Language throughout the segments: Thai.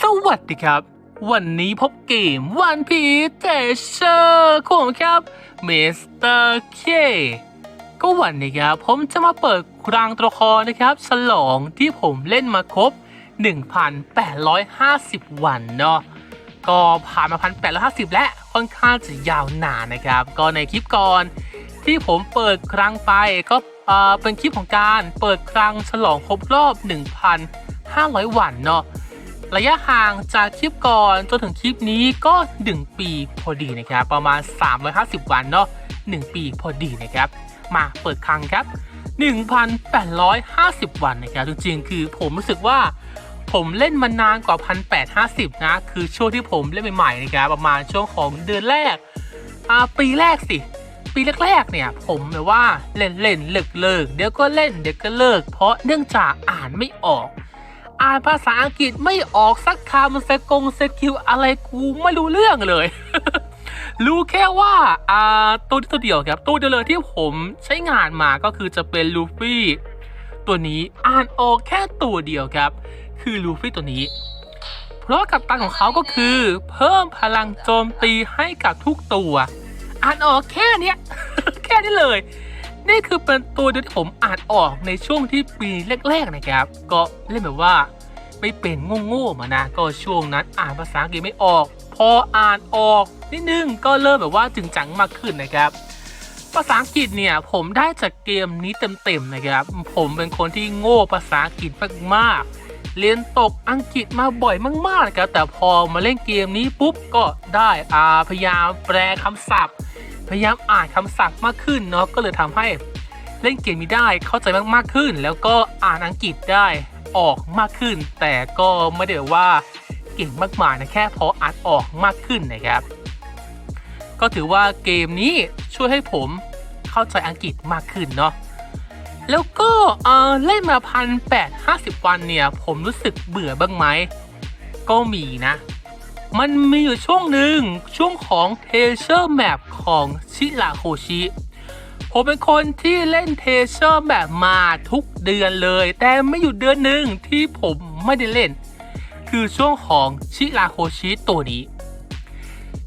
สวัสดีครับ วันนี้พบเกมวันพีเทเชอร์ของครับเมสเตอร์เคก็วันนี้ครับผมจะมาเปิดครังตัวละครนะครับ ฉลองที่ผมเล่นมาครบ 1,850 วันเนาะก็ผ่านมา 1,850 และค่อนข้างจะยาวนานนะครับ ก็ในคลิปก่อนที่ผมเปิดครั้งไปก็เอ่อเป็นคลิปของการเปิดครั้งฉลองครบรอบ 1,500 วันเนาะ ระยะห่างจากคลิปก่อนจนถึงคลิปนี้ก็ 1 ปีพอดีนะครับ ประมาณ 350 วันเนาะ1 ปีพอดีนะครับ มาเปิดครั้งครับ 1,850 วันนะครับ จริงๆ คือผมรู้สึกว่าผมเล่นมานานกว่า 1,850 นะ คือช่วงที่ผมเล่นใหม่ๆนะครับ ประมาณช่วงของเดือนแรกปีแรกสิ ปีแรกๆเนี่ย ผมแบบว่าเล่นเล่นเลิกเลิกเดี๋ยวก็เล่นเดี๋ยวก็เลิก เพราะเนื่องจากอ่านไม่ออก อ่านภาษาอังกฤษไม่ออกสักคำสกงสกิลอะไรกูไม่รู้เรื่องเลย รู้แค่ว่าอ่าตัวนี้ตัวเดียวครับ ตัวเดียวเลยที่ผมใช้งานมาก็คือจะเป็นลูฟี่ตัวนี้อ่านออกแค่ตัวเดียวครับ คือลูฟี่ตัวนี้ เพราะกัปตันของเขาก็คือ เพิ่มพลังโจมตีให้กับทุกตัว อ่านออกแค่นี้แค่นี้เลย นี่คือเป็นตัวเดียวที่ผมอ่านออกในช่วงที่ปีแรกๆนะครับ ก็เล่นแบบว่าไม่เป็นโง่ๆมานะ ก็ช่วงนั้นอ่านภาษาอังกฤษไม่ออก พออ่านออกนิดนึงก็เริ่มแบบว่าจึงจังมากขึ้นนะครับ ภาษาอังกฤษเนี่ยผมได้จากเกมนี้เต็มๆนะครับ ผมเป็นคนที่โง่ภาษาอังกฤษมากๆเรียนตกอังกฤษมาบ่อยมากๆนะครับแต่พอมาเล่นเกมนี้ปุ๊บก็ได้อาพยายามแปลคำศัพท์ พยายามอ่านคำศัพท์มากขึ้นเนาะก็เลยทำให้เล่นเกมนี้ได้เข้าใจมากๆขึ้น แล้วก็อ่านอังกฤษได้ออกมากขึ้น แต่ก็ไม่ได้ว่าเก่งมากมายนะแค่พออ่านออกมากขึ้นนะครับ ก็ถือว่าเกมนี้ช่วยให้ผมเข้าใจอังกฤษมากขึ้นเนาะแล้วก็เออเล่นมาพันแปดห้าสิบวันเนี่ย ผมรู้สึกเบื่อบ้างไหมก็มีนะ มันมีอยู่ช่วงหนึ่งช่วงของเทเชอร์แมปของชิราโคชิ ผมเป็นคนที่เล่นเทเชอร์แมปมาทุกเดือนเลย แต่ไม่อยู่เดือนหนึ่งที่ผมไม่ได้เล่น คือช่วงของชิราโคชิตัวนี้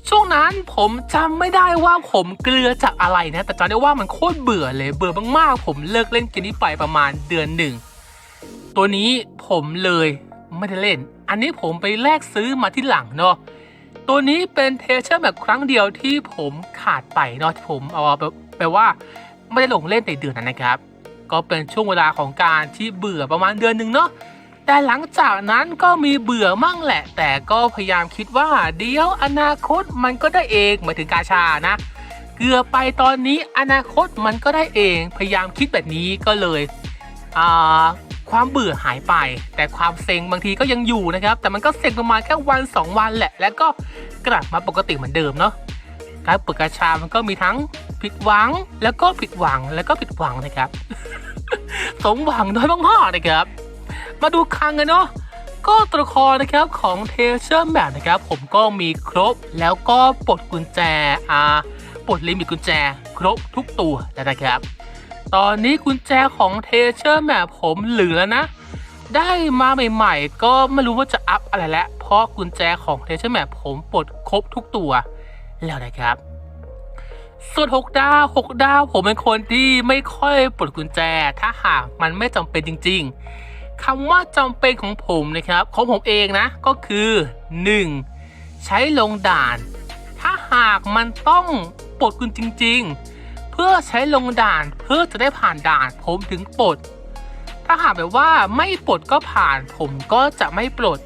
ช่วงนั้นผมจำไม่ได้ว่าผมเกลือจากอะไรนะ แต่จำได้ว่ามันโคตรเบื่อเลยเบื่อมากๆ ผมเลิกเล่นเกมนี้ไปประมาณเดือนหนึ่ง ตัวนี้ผมเลยไม่ได้เล่น อันนี้ผมไปแลกซื้อมาที่หลังเนาะตัวนี้เป็นเทเชอร์แบบครั้งเดียวที่ผมขาดไปเนาะที่ผมเอาแบบแปลว่าไม่ได้ลงเล่นในเดือนนั้นนะครับ ก็เป็นช่วงเวลาของการที่เบื่อประมาณเดือนหนึ่งเนาะแต่หลังจากนั้นก็มีเบื่อมั่งแหละ แต่ก็พยายามคิดว่าเดี๋ยวอนาคตมันก็ได้เองหมายถึงกาชานะ เกือบไปตอนนี้อนาคตมันก็ได้เองพยายามคิดแบบนี้ก็เลยอ่า ความเบื่อหายไป แต่ความเซ็งบางทีก็ยังอยู่นะครับ แต่มันก็เซ็งประมาณแค่วัน 2 วันแหละ แล้วก็กลับมาปกติเหมือนเดิมเนาะการเปิดกาชามันก็มีทั้งผิดหวัง แล้วก็ผิดหวังแล้วก็ผิดหวังนะครับ สมหวังน้อยมากๆนะครับ มาดูคังกันเนาะก็ตัวละครนะครับของเทเชอร์แบบนะครับ ผมก็มีครบแล้วก็ปลดกุญแจอ่าปลดลิมิตกุญแจ ครบทุกตัวแล้วนะครับ ตอนนี้กุญแจของเทเชอร์แบบผมเหลือนะ ได้มาใหม่ๆ ก็ไม่รู้ว่าจะอัพอะไรแล้วเพราะกุญแจของเทเชอร์แบบผมปลดครบทุกตัว แล้วนะครับส่วน6ดาว6ดาวผมเป็นคนที่ไม่ค่อยปลดกุญแจ ถ้าหากมันไม่จำเป็นจริง ๆคำว่าจำเป็นของผมนะครับ ของผมเองนะก็คือ 1. ใช้ลงด่าน ถ้าหากมันต้องปลดกุญจริง ๆ เพื่อใช้ลงด่านเพื่อจะได้ผ่านด่านผมถึงปลด ถ้าหากแบบว่าไม่ปลดก็ผ่านผมก็จะไม่ปลด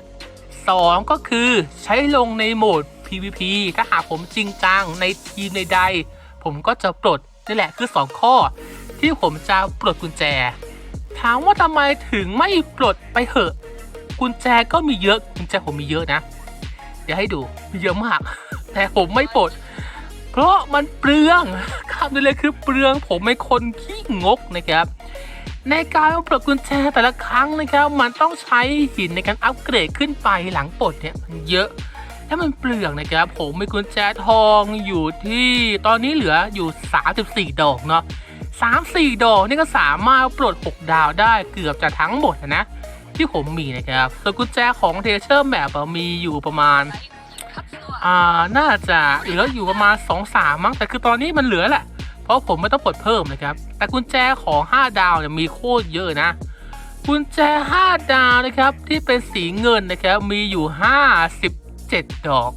2. ก็คือใช้ลงในโหมด PVP ถ้าหากผมจริงจังในทีมใดๆผมก็จะปลดนี่แหละคือ 2 ข้อ ที่ผมจะปลดกุญแจ ถามว่าทำไมถึงไม่ปลดไปเหอะ กุญแจก็มีเยอะกุญแจผมมีเยอะนะ เดี๋ยวให้ดูมีเยอะมาก แต่ผมไม่ปลด เพราะมันเปลืองคำนี้เลยคือเปลืองผมเป็นคนขี้งกนะครับ ในการปลดกุญแจแต่ละครั้งนะครับ มันต้องใช้หินในการอัปเกรดขึ้นไปหลังปลดเนี่ยมันเยอะและมันเปลืองนะครับ ผมมีกุญแจทองอยู่ที่ตอนนี้เหลืออยู่ 34 ดอกเนาะ3 4 ดอกนี่ก็สามารถปลด 6 ดาวได้เกือบจะทั้งหมดนะ ที่ผมมีนะครับส่วนกุญแจของเทเชอร์แมปมีอยู่ประมาณ อ่าน่าจะเหลืออยู่ประมาณ2อสามมั้งแต่คือตอนนี้มันเหลือแหละ เพราะผมไม่ต้องปลดเพิ่มนะครับ แต่กุญแจของ 5 ดาวเนี่ยมีโคตรเยอะนะกุญแจ 5 ดาวนะครับที่เป็นสีเงินนะครับมีอยู่ 57 ดอก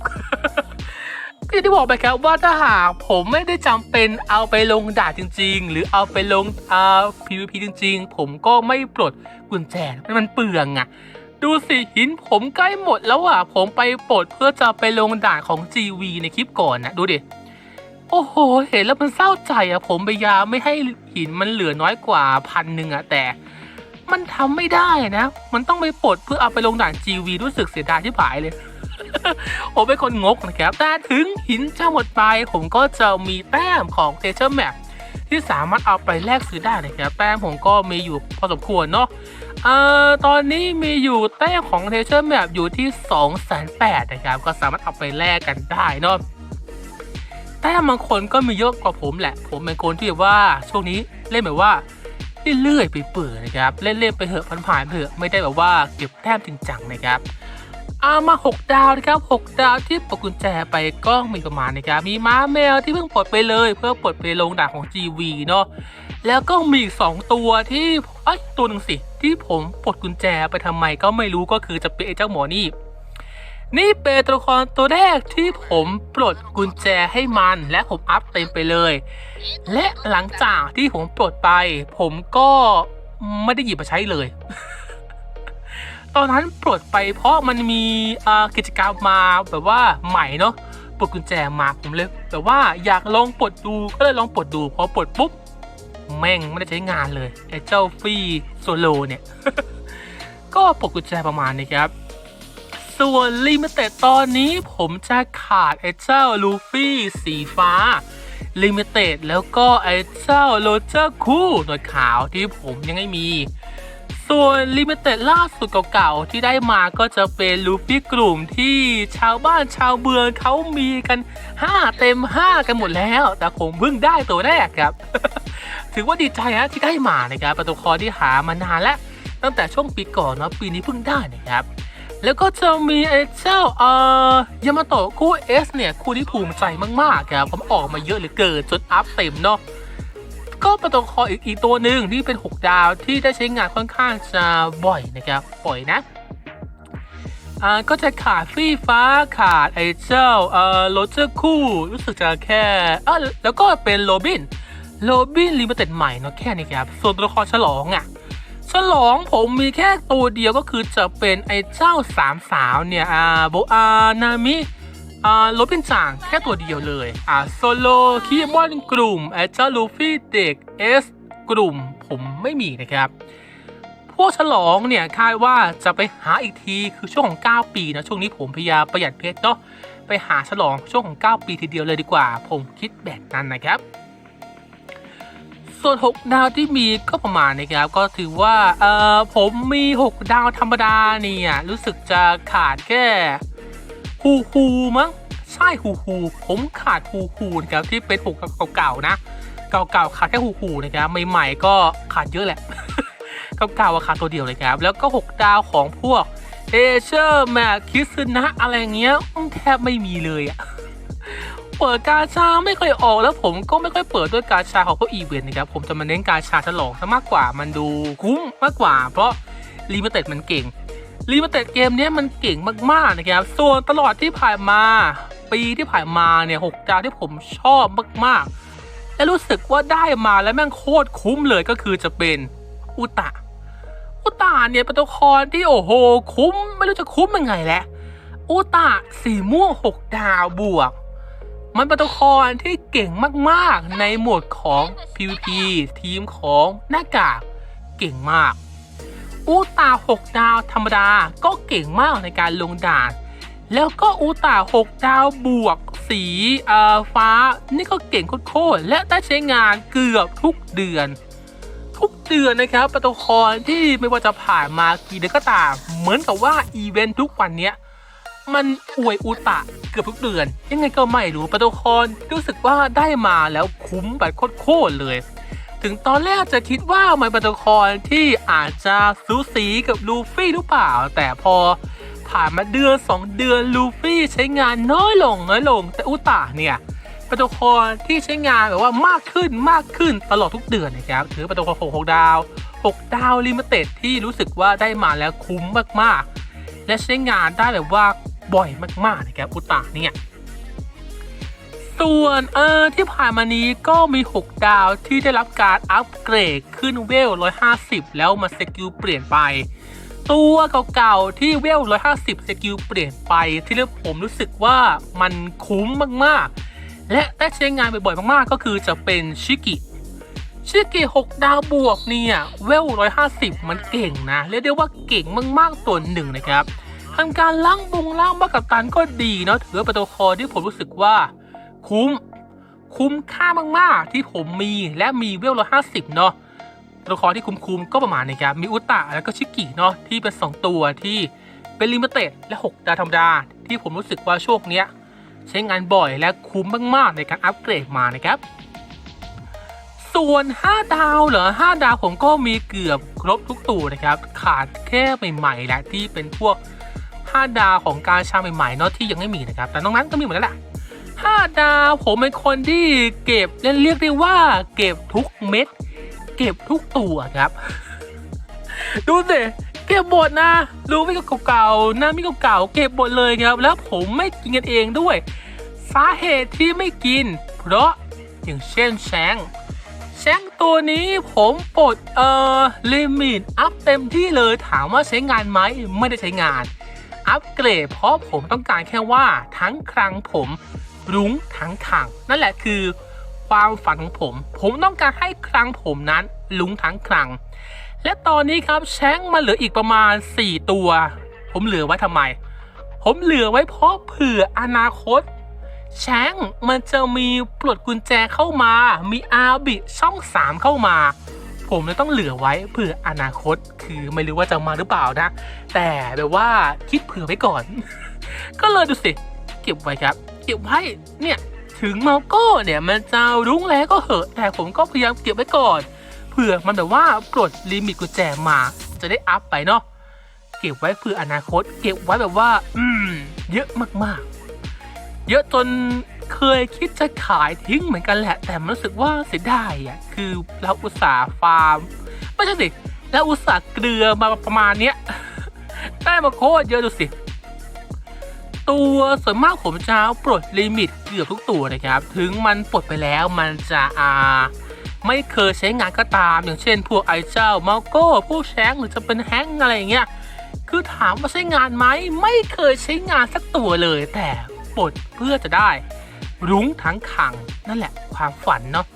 ก็อย่างที่บอกไปครับว่าถ้าหากผมไม่ได้จำเป็นเอาไปลงด่าจริง ๆ หรือเอาไปลงอ่า PVP จริง ๆ ผมก็ไม่ปลดกุญแจมันเปลืองอะ ดูสิหินผมใกล้หมดแล้วอะ ผมไปปลดเพื่อจะไปลงด่านของ GV ในคลิปก่อนนะดูดิ โอ้โห เห็นแล้วมันเศร้าใจอะ ผมพยายามไม่ให้หินมันเหลือน้อยกว่าพันหนึ่งอะ แต่ มันทำไม่ได้นะ มันต้องไปปลดเพื่อเอาไปลงด่าน GV รู้สึกเสียดายที่ผายเลยผมเป็นคนงกนะครับแต่ถึงหินจะหมดไปผมก็จะมีแต้มของ t e a s u r e Map ที่สามารถเอาไปแลกซื้อได้นะครับ แต้มผมก็มีอยู่พอสมควรเนาะ เอ่อตอนนี้มีอยู่แต้มของเทเชอร์แมปอยู่ที่2องแสนแปดนะครับ ก็สามารถเอาไปแลกกันได้เนาะแต้มบางคนก็มีเยอะกว่าผมแหละ ผมเป็นคนที่แบบว่าช่วงนี้เล่นแบบว่าเรื่อยๆไปเปื่อยนะครับ เล่นๆไปเถอะผ่านๆไปเถอะไม่ได้แบบว่าเก็บแต้มจริงจังนะครับเอามา 6 ดาวนะครับ 6 ดาวที่ปกุญแจไปก็มีประมาณนะครับ มีม้าแมวที่เพิ่งปลดไปเลย เพื่อปลดไปลงด่านของ GV เนาะ แล้วก็มีอีกสองตัวที่เอ้ตัวหนึ่งสิ ที่ผมปลดกุญแจไปทำไมก็ไม่รู้ก็คือจะเป็นไอ้เจ้าหมอนี่ นี่เป็นตัวละครตัวแรกที่ผมปลดกุญแจให้มันและผมอัพเต็มไปเลย และหลังจากที่ผมปลดไป ผมก็ไม่ได้หยิบมาใช้เลย ตอนนั้นปลดไปเพราะมันมีกิจกรรมมาแบบว่าใหม่เนาะปลดกุญแจมาผมเลยแบบว่าอยากลองปลดดูก็เลยลองปลดดูพอปลดปุ๊บ แม่งไม่ได้ใช้งานเลยไอ้เจ้าฟรีโซโลเนี่ย ก็ปลดกุญแจประมาณนี้ครับ ส่วนลิมิเต็ดตอนนี้ผมจะขาดไอ้เจ้าลูฟี่สีฟ้าลิมิเต็ดแล้วก็ไอ้เจ้าโรเจอร์คู่หนวดขาวที่ผมยังไม่มี ส่วนลิมิเต็ดล่าสุดเก่าๆที่ได้มาก็จะเป็นลูฟี่กลุ่มที่ชาวบ้านชาวเมืองเขามีกัน 5 เต็ม 5 กันหมดแล้ว แต่ผมเพิ่งได้ตัวแรกครับ ถือว่าดีใจนะที่ได้มานะครับประตูคอที่หามานานแล้วตั้งแต่ช่วงปีก่อนเนาะปีนี้เพิ่งได้นะครับแล้วก็จะมีไอ้เจ้าเอ่อยามาโตะคู่เอสเนี่ยคู่ที่ภูมิใจมากๆครับผมออกมาเยอะเหลือเกินจนอัพเต็มเนาะก็ประตูคออีกอีกตัวหนึ่งที่เป็น 6 ดาวที่ได้ใช้งานค่อนข้างจะบ่อยนะครับบ่อยนะอ่าก็จะขาดฟี่ฟ้าขาดไอ้เจ้าเอ่อโรเจอร์คู่รู้สึกจะแค่อะแล้วก็เป็นโรบิน โรบินลิมิเต็ดใหม่เนาะแค่นี้ครับ ส่วนตัวละครฉลองอะ ฉลองผมมีแค่ตัวเดียวก็คือจะเป็นไอ้เจ้าสามสาวเนี่ยอ่าโบอานามิอ่าโรบินจางแค่ตัวเดียวเลยอ่าโซโลคีมอนกลุ่มไอ้เจ้าลูฟี่เด็กเอสกลุ่มผมไม่มีนะครับ พวกฉลองเนี่ยคาดว่าจะไปหาอีกทีคือช่วงของ 9 ปีนะช่วงนี้ผมพยายามประหยัดเพชรเนาะไปหาฉลองช่วงของ 9 ปีทีเดียวเลยดีกว่า ผมคิดแบบนั้นนะครับ ส่วน 6 ดาวที่มีก็ประมาณนะครับ ก็ถือว่าเออผมมี 6 ดาวธรรมดาเนี่ยรู้สึกจะขาดแค่ฮูฮูมั้งใช่ฮูฮูผมขาดฮูฮูนะครับที่เป็นหกเก่าๆนะ เก่าๆขาดแค่ฮูฮูนะครับใหม่ๆก็ขาดเยอะแหละเก่าๆขาดตัวเดียวเลยครับ แล้วก็ 6 ดาวของพวกเอเชอร์แมคคิสนะอะไรเงี้ยแทบไม่มีเลยอะ เปิดกาชาไม่ค่อยออกแล้วผมก็ไม่ค่อยเปิดด้วยกาชาของพวกอีเวนต์นะครับผมจะมาเน้นกาชาฉลองซะมากกว่ามันดูคุ้มมากกว่า เพราะลิมิเต็ดมันเก่งลิมิเต็ดเกมนี้มันเก่งมากๆนะครับส่วนตลอดที่ผ่านมา ปีที่ผ่านมาเนี่ยหกดาวที่ผมชอบมากๆ และรู้สึกว่าได้มาแล้วแม่งโคตรคุ้มเลยก็คือจะเป็นอุตะอุตะเนี่ยเป็นตัวละครที่โอ้โหคุ้ม ไม่รู้จะคุ้มยังไงแหละอุตะสีม่วงหกดาวบวก มันเป็นตัวละครที่เก่งมากๆ ในหมวดของ PVP ทีมของหน้ากากเก่งมากอุตา 6 ดาวธรรมดาก็เก่งมากในการลงด่าน แล้วก็อุตา 6 ดาวบวก สีเอ่อฟ้า นี่ก็เก่งโคตรและได้ใช้งานเกือบทุกเดือน ทุกเดือนนะครับประตูละครที่ไม่ว่าจะผ่านมากี่เดือนก็ตาม เหมือนกับว่าอีเวนต์ทุกวันเนี้ย มันอวยอุตะเกือบทุกเดือน ยังไงก็ไม่รู้ประตูคอนรู้สึกว่าได้มาแล้วคุ้มแบบโคตรเลย ถึงตอนแรกจะคิดว่ามันป็นตัวละครที่อาจจะสูสีกับลูฟี่หรือเปล่า แต่พอผ่านมาเดือน 2 เดือนลูฟี่ใช้งานน้อยลงน้อยลง แต่อุตะเนี่ยป็นตัวละครที่ใช้งานแบบว่ามากขึ้นมากขึ้นตลอดทุกเดือนนะครับถือป็นตัวละครหกดาว 6 ดาวลิมิเต็ดที่รู้สึกว่าได้มาแล้วคุ้มมากๆ และใช้งานได้แบบว่า บ่อยมากๆนะครับอุตะเนี่ยส่วนเออที่ผ่านมานี้ก็มี 6 ดาวที่ได้รับการอัปเกรดขึ้นเวล 150 แล้วมาสกิลเปลี่ยนไป ตัวเก่าๆที่เวล 150 สกิลเปลี่ยนไปที่เรียกผมรู้สึกว่ามันคุ้มมากๆ และได้ใช้งานบ่อยๆมากๆ ก็คือจะเป็นชิกิชิกิ6ดาวบวกเนี่ยเวล 150 มันเก่งนะเรียกได้ว่าเก่งมากๆตัวหนึ่งนะครับ ทำการล้างบงล้างบ้ากับตันก็ดีเนาะถือเป็นตัวครที่ผมรู้สึกว่า คุ้ม คุ้มค่ามากๆ ที่ผมมีและมีเวลร้อยห้าสิบเนาะตัวครที่คุ้มๆก็ประมาณนี้ครับมีอุตะแล้วก็ชิกิเนาะที่เป็น 2 ตัวที่เป็นลิมิเต็ดและ 6 ดาวธรรมดา ที่ผมรู้สึกว่าช่วงเนี้ยใช้งานบ่อยและคุ้มมากๆในการอัปเกรดมานะครับ ส่วน 5 ดาวเหรอ 5 ดาวผมก็มีเกือบครบทุกตัวนะครับ ขาดแค่ใหม่ๆและที่เป็นพวก 5 ดาวของการชาใหม่ๆเนาะที่ยังไม่มีนะครับ แต่นอกนั้นก็มีหมดแล้วแหละ5ดาวผมเป็นคนที่เก็บเรียกได้ว่าเก็บทุกเม็ด เก็บทุกตัวครับ ดูสิเก็บหมดนะรู้ไม่เก่าๆหน้าไม่เก่าๆเก็บหมดเลยครับ แล้วผมไม่กินกันเองด้วย สาเหตุที่ไม่กิน เพราะอย่างเช่นแชงแชงตัวนี้ผมปลดเอ่อลิมิตอัพเต็มที่เลยถามว่าใช้งานไหมไม่ได้ใช้งาน อัปเกรดเพราะผมต้องการแค่ว่าทั้งครั้งผมรุ้งทั้งขัง นั่นแหละคือความฝันของผม ผมต้องการให้ครั้งผมนั้นลุ้งทั้งครั้งและตอนนี้ครับแช้งมาเหลืออีกประมาณ 4 ตัว ผมเหลือไว้ทำไม ผมเหลือไว้เพราะเผื่ออนาคตแช้งมันจะมีปลดกุญแจเข้ามา มีอาบิช่อง 3 เข้ามา ผมเลยต้องเหลือไว้เผื่ออนาคตคือไม่รู้ว่าจะมาหรือเปล่านะ แต่แบบว่าคิดเผื่อไว้ก่อน ก็เลยดูสิ เก็บไว้ครับ เก็บไว้เนี่ยถึงมาโก้เนี่ยมันจะรุ้งแล้วก็เหอะ แต่ผมก็พยายามเก็บไว้ก่อนเผื่อมันแบบว่าปลดลิมิตกุญแจมาจะได้อัพไปเนาะเก็บไว้เผื่ออนาคต เก็บไว้แบบว่า อืม เยอะมากๆ เยอะจน เคยคิดจะขายทิ้งเหมือนกันแหละ แต่มันรู้สึกว่าเสียดายอะคือเราอุตส่าห์ฟาร์มไม่ใช่สิแล้วอุตส่าห์เกลือมาประมาณเนี้ยได้มาโคตรเยอะดูสิ ตัวส่วนมากผมจะปลดลิมิตเกือบทุกตัวนะครับ ถึงมันปลดไปแล้วมันจะอ่าไม่เคยใช้งานก็ตาม อย่างเช่น พวกไอเจ้ามาโก้พวกแชงหรือจะเป็นแฮงอะไรอย่างเงี้ยคือถามว่าใช้งานไหมไม่เคยใช้งานสักตัวเลยแต่ปลดเพื่อจะได้ รุ้งทั้งขังนั่นแหละความฝันเนาะ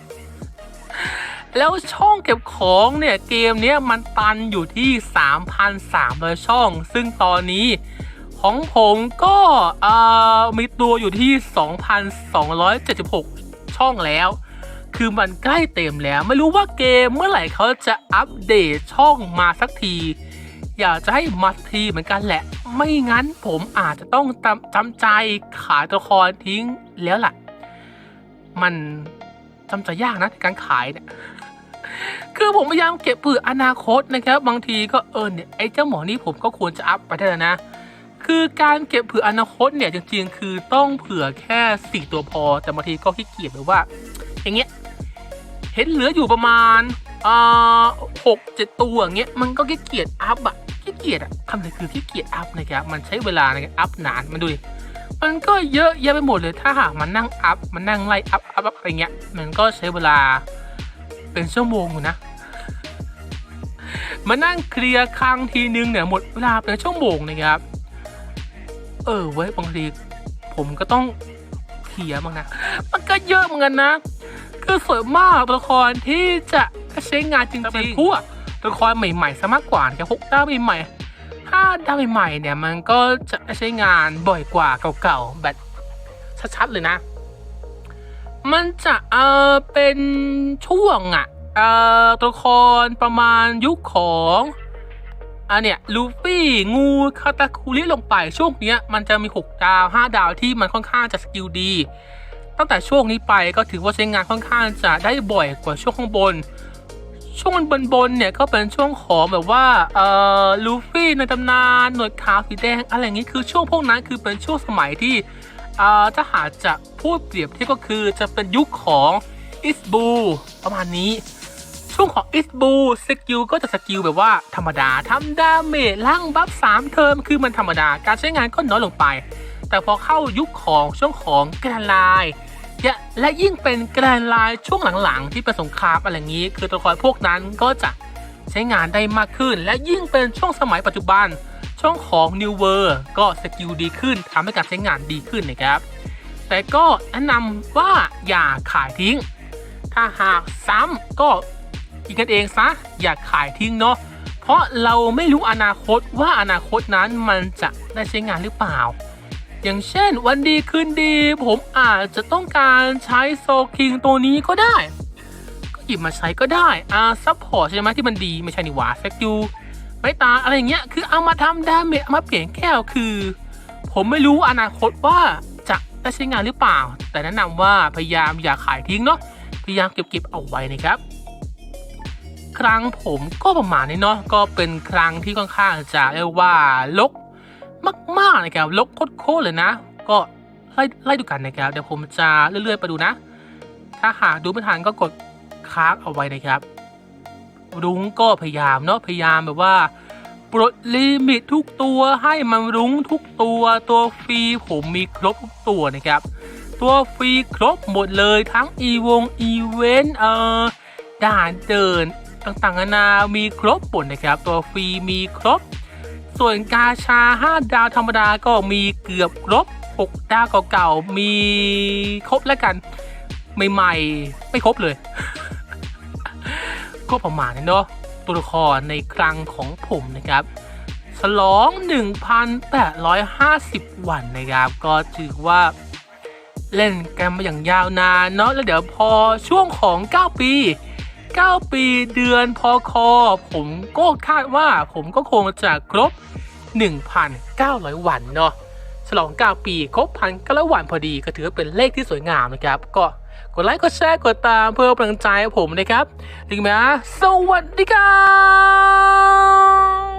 แล้วช่องเก็บของเนี่ยเกมเนี้ยมันตันอยู่ที่ 3,300 ช่อง ซึ่งตอนนี้ของผมก็มีตัวอยู่ที่ 2,276 ช่องแล้ว คือมันใกล้เต็มแล้ว ไม่รู้ว่าเกมเมื่อไหร่เขาจะอัปเดตช่องมาสักที อยากจะให้มาสักทีเหมือนกันแหละ ไม่งั้นผมอาจจะต้องจำจำใจขายตัวละครทิ้งแล้วล่ะ มันจำใจยากนะในการขายเนี่ยคือผมพยายามเก็บเผื่ออนาคตนะครับ บางทีก็เออเนี่ยไอ้เจ้าหมอนี่ผมก็ควรจะอัพไปได้แล้วนะ คือการเก็บเผื่ออนาคตเนี่ยจริงๆ คือต้องเผื่อแค่สี่ตัวพอ แต่บางทีก็ขี้เกียจแบบว่า อย่างเงี้ยเห็นเหลืออยู่ประมาณอ่าหกเจ็ดตัวอย่างเงี้ยมันก็ขี้เกียจอัพอะ ขี้เกียจอะคำนี้คือขี้เกียจอัพนะครับ มันใช้เวลาในการอัพนาน มันดูดิ มันก็เยอะแยะไปหมดเลย ถ้าหากมันนั่งอัพ มันนั่งไล่อัพอัพอัพอะไรเงี้ย มันก็ใช้เวลาเป็นชั่วโมงอยู่นะ มานั่งเคลียร์ครั้งทีนึงเนี่ยหมดเวลาเป็นชั่วโมงนะครับ เออเว้ยบางทีผมก็ต้องเคลียร์บ้างนะ มันก็เยอะเหมือนกันนะ คือสวยมากตัวละครที่จะใช้งานจริงๆเป็นพวก ตัวละครใหม่ๆซะมากกว่านะครับหกดาวใหม่ๆห้าดาวใหม่ๆเนี่ยมันก็จะใช้งานบ่อยกว่าเก่าๆแบบชัดๆเลยนะ มันจะเออเป็นช่วงอะเอ่อตัวละครประมาณยุคของอะเนี่ยลูฟี่งูคาตาคุริลงไปช่วงเนี้ยมันจะมี 6 ดาว 5 ดาวที่มันค่อนข้างจะสกิลดี ตั้งแต่ช่วงนี้ไปก็ถือว่าใช้งานค่อนข้างจะได้บ่อยกว่าช่วงข้างบน ช่วงบนบนๆเนี่ยก็เป็นช่วงของแบบว่าเอ่อลูฟี่ในตำนานหนวดขาวสีแดงอะไรอย่างนี้คือช่วงพวกนั้นคือเป็นช่วงสมัยที่เอ่อถ้าหากจะพูดเปรียบเทียบก็คือจะเป็นยุคของอิสบูประมาณนี้ ช่วงของอิสบูสกิลก็จะสกิลแบบว่าธรรมดาทำดาเมจล่างบัฟสามเทอมคือมันธรรมดาการใช้งานก็น้อยลงไป แต่พอเข้ายุคของช่วงของแกรนไลน์และ และยิ่งเป็นแกรนไลน์ช่วงหลังๆ ที่เป็นสงครามอะไรอย่างนี้ คือตัวละครพวกนั้นก็จะใช้งานได้มากขึ้น และยิ่งเป็นช่วงสมัยปัจจุบัน ช่วงของ New World ก็สกิลดีขึ้นทำให้การใช้งานดีขึ้นนะครับ แต่ก็แนะนำว่าอย่าขายทิ้ง ถ้าหากซ้ำก็กินกันเองซะอย่าขายทิ้งเนาะเพราะเราไม่รู้อนาคตว่าอนาคตนั้นมันจะได้ใช้งานหรือเปล่า อย่างเช่น วันดีคืนดี ผมอาจจะต้องการใช้โซคิงตัวนี้ก็ได้ ก็หยิบมาใช้ก็ได้อาซัพพอร์ตใช่ไหมที่มันดีไม่ใช่นี่หว่าเฟกยูไม่ตาอะไรอย่างเงี้ยคือเอามาทำดาเมจเอามาเปลี่ยนแก้วคือ ผมไม่รู้อนาคตว่าจะได้ใช้งานหรือเปล่า แต่แนะนำว่าพยายามอย่าขายทิ้งเนาะพยายามเก็บๆเอาไว้นะครับครั้งผมก็ประมาณนี้เนาะก็เป็นครั้งที่ค่อนข้างจะเรียกว่าลก มากๆนะครับลกโคตรๆเลยนะ ก็ไล่ไล่ดูกันนะครับเดี๋ยวผมจะเรื่อยๆไปดูนะ ถ้าหากดูไม่ทันก็กดค้างเอาไว้นะครับ รุ้งก็พยายามเนาะพยายามแบบว่าปลดลิมิตทุกตัวให้มันรุ้งทุกตัวตัวฟรีผมมีครบทุกตัวนะครับ ตัวฟรีครบหมดเลยทั้งอีวงอีเวนต์เอ่อด่านเดินต่างๆนานามีครบหมดนะครับ ตัวฟรีมีครบ ส่วนกาชา 5 ดาวธรรมดาก็มีเกือบครบ 6 ดาวเก่าๆ มีครบแล้วกัน ใหม่ๆ ไม่ครบเลย ก็ประมาณนี้เนาะตัวละครในครั้งของผมนะครับฉลอง 1,850 วันนะครับ ก็ถือว่าเล่นกันมาอย่างยาวนานเนาะแล้วเดี๋ยวพอช่วงของ 9 ปี 9 ปีเดือนพอคอ ผมก็คาดว่าผมก็คงจะครบ 1,900 วันเนาะฉลอง 9 ปีครบพันเก้าวันพอดีก็ถือเป็นเลขที่สวยงามนะครับ ก็กดไลค์ กดแชร์ กดตามเพื่อเป็นกำลังใจให้ผมนะครับถึงแม้สวัสดีครับ